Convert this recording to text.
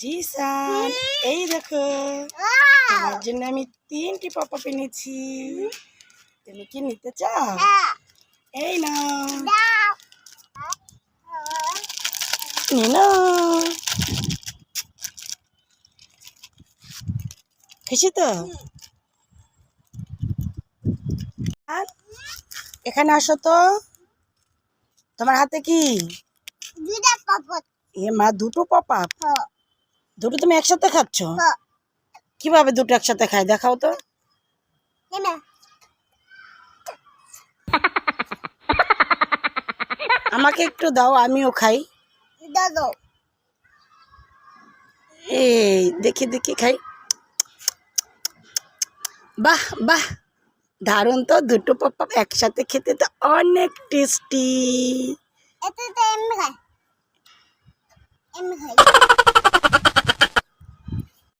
জিসান এই দেখো। তোমার জন্য আমি তিনটি পপা এনেছি। তুমি কি নিতে চাও? এই না নাও। খুশি তো? এখানে আসো তো। তোমার হাতে কি? এ মা দুটো পপা দুটো তুমি একসাথে খাচ্ছ? কীভাবে দুটো একসাথে খাই দেখাও তো। আমাকে একটু দাও আমিও খাই। এই দেখি দেখি খাই। বাহ বাহ। দারুণ তো দুটো পপা একসাথে খেতে তো অনেক টেস্টি এমনি খাই এমনি খাই